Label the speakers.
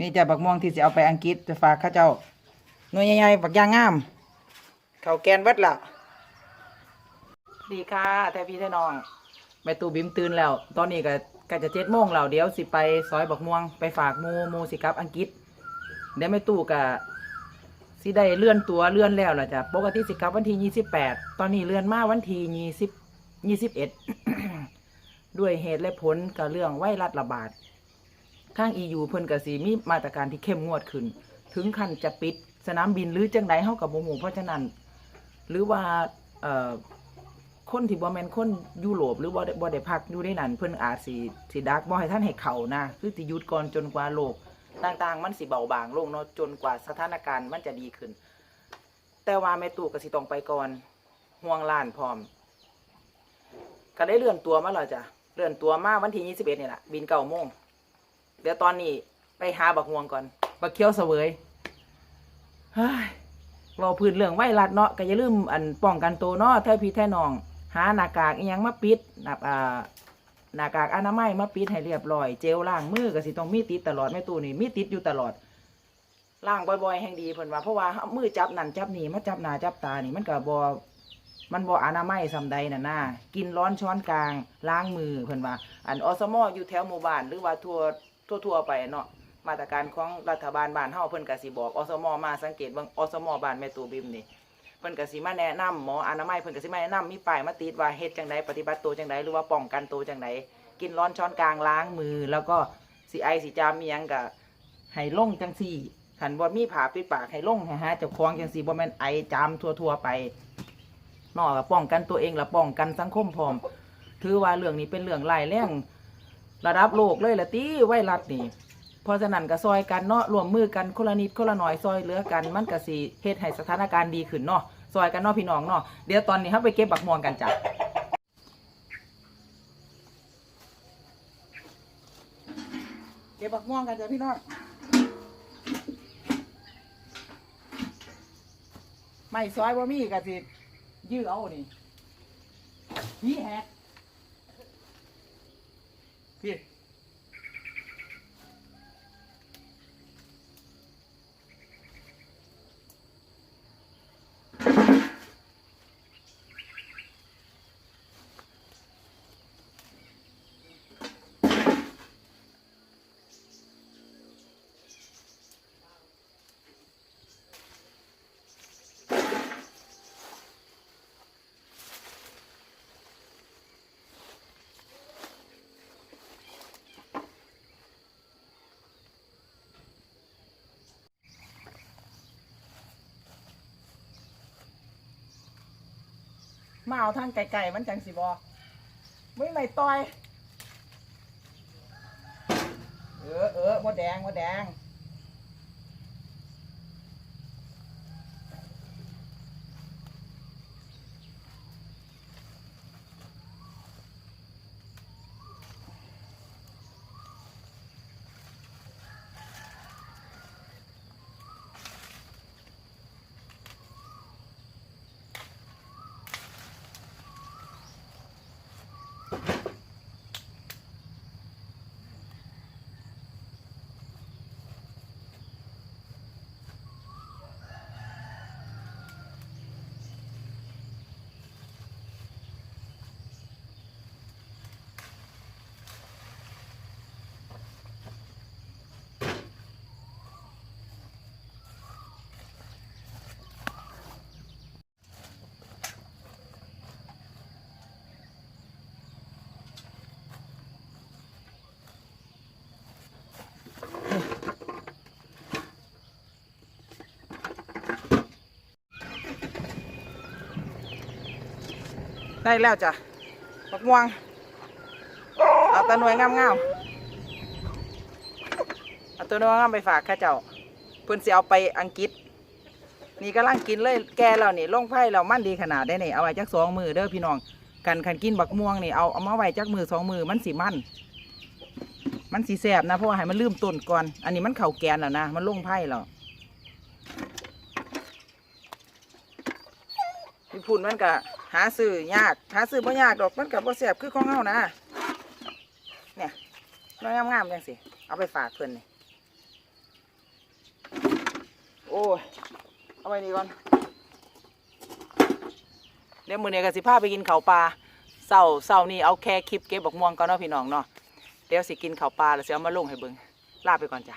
Speaker 1: นี่จะบักม่วงที่จะเอาไปอังกฤษจะฝากข้าเจ้าหน่วยใหญ่ๆบักยางงาม เขาแกนเบิดละดีค่ะแท้พี่แท้น้องแม่ตูบิมตื่นแล้ว ตอนนี้ก็ก็จะเจ็ดโมงแล้วเดี๋ยวสิไปซอยบักม่วงไปฝากมูมูสิกลับอังกฤษเดี๋ยวแม่ตู่ก็สิได้เลื่อนตัวเลื่อนแล้วล่ะจ้ะปกติสิกลับวันที่ยี่สิบแปดตอนนี้เลื่อนมาวันที่ยี่สิบยี่สิบเอ็ดด้วยเหตุและผลกับเรื่องไวรัสระบาด ทาง EU เพิ่นก็สิมีมาตรการที่เข้มงวดขึ้น ถึงขั้นจะปิดสนามบินหรือจังใดเฮากับบ่ฮู้เพราะฉะนั้น หรือว่าเอ่อคนที่บ่แม่นคนยุโรปหรือบ่บ่ได้พักอยู่ในนั้นเพิ่นอาจสิสิดักบ่ให้ท่านให้เข้านะคือสิหยุดก่อนจนกว่าโลกต่างๆ มันสิเบาบางลงเนาะจนกว่าสถานการณ์มันจะดีขึ้น แต่ว่าแม่ตู่ก็สิต้องไปก่อนห่วงล้านพร้อม ก็ได้เลื่อนตัวมาแล้วจ้ะเลื่อนตัวมาวันที่21นี่แหละบินเก้าโมง เดี๋ยวตอนนี้ไปหาบักม่วงก่อน บักเคี้ยวเสวยเฮ้ยเราพื้นเรื่องไวรัสเนาะก็อย่าลืมอันป้องกันตัวเนาะแท้พี่แท้น้อง หาหน้ากากอีหยังมาปิดนับอ่าหน้ากากอนามัยมาปิดให้เรียบร้อย เจลล้างมือก็สิต้องมีติดตลอดแม่ตู้นี่มีติดอยู่ตลอดล้างบ่อยๆแห่งดีเพิ่นว่าเพราะว่ามือจับนั่นจับนี่มาจับหน้าจับตานี่มันก็บ่มันบ่อนามัยซำใดน่ะนะกินร้อนช้อนกลางล้างมือเพิ่นว่า อันอสมอยู่แถวหมู่บ้านหรือว่าทั่ว ทั่วๆไปเนาะมาตรการของรัฐบาลบ้านเฮาเพิ่นก็สิบอกอสมมาสังเกตเบิ่งอสมบ้านแม่ตูบิมนี่เพิ่นก็สิมาแนะนำหมออนามัยเพิ่นก็สิมาแนะนำมีป้ายมาติดว่าเฮ็ดจังไดปฏิบัติตัวจังไดหรือว่าป้องกันตัวจังไดกินร้อนช้อนกลางล้างมือ แล้วก็สิไอสิจามอีหยังก็ให้ลงจังซี่คันบ่มีผ้าปิดปากให้ลงให้หาเจ้าของจังซี่บ่แม่นไอจามทั่วๆไปเนาะก็ป้องกันตัวเองและป้องกันสังคมพร้อม ถือว่าเรื่องนี้เป็นเรื่องร้ายแรง ระดับโลกเลยละตีไวรัสนี่เพราะฉะนั้นก็ซอยกันเนาะรวมมือกันคนละนิดคนละหน่อยซอยเหลือกันมันก็สิเฮ็ดให้สถานการณ์ดีขึ้นเนาะซอยกันเนาะพี่น้องเนาะเดี๋ยวตอนนี้ครับไปเก็บบักม่วงกันจ้ะเก็บบักม่วงกันจ้ะพี่น้องไม่ซอยบ่มีก็สิยื้อเอานี่นี่แฮะ พี่ มาเอาทางไกลๆมันจังสิบอไม่ไม่ต่อย เออเออมดแดงมดแดง ได้แล้วจ้ะบักม่วง เอาตะหน่วยงามๆเอาตัวหน่วยงามไปฝากข้าเจ้าเพิ่นสิเอาไปอังกฤษ นี่กำลังกินเลยแกแล้วนี่ลงไผ่แล้วมันดีขนาดได้นี่เอาไว้จักสองมือเด้อพี่น้องกันคันกินบักม่วงนี่เอาเอามาไว้จักมือสองมือมันสิมันมันสีแสบนะเพราะว่าให้มันลืมต้นก่อน อันนี้มันเข่าแกนแล้วนะมันลงไผ่แล้ว พี่พุ่นมันก็หาซื้อยาก หาซื้อบ่ยากดอกมันก็บ่แสบคือของเฮานะ เนี่ยน้อยงามๆจังสิเอาไปฝากเพิ่นนี่โอ้ยเอาไปนี่ก่อนเดี๋ยวมื้อนี้ก็สิพาไปกินข้าวปลาเศร้าเศร้านี่เอาแค่คลิปเก็บบักม่วงก่อนเนาะพี่น้องเนาะเดี๋ยวสิกินข้าวปลาแล้วสิเอามาลงให้เบิ่งลาไปก่อนจ้ะ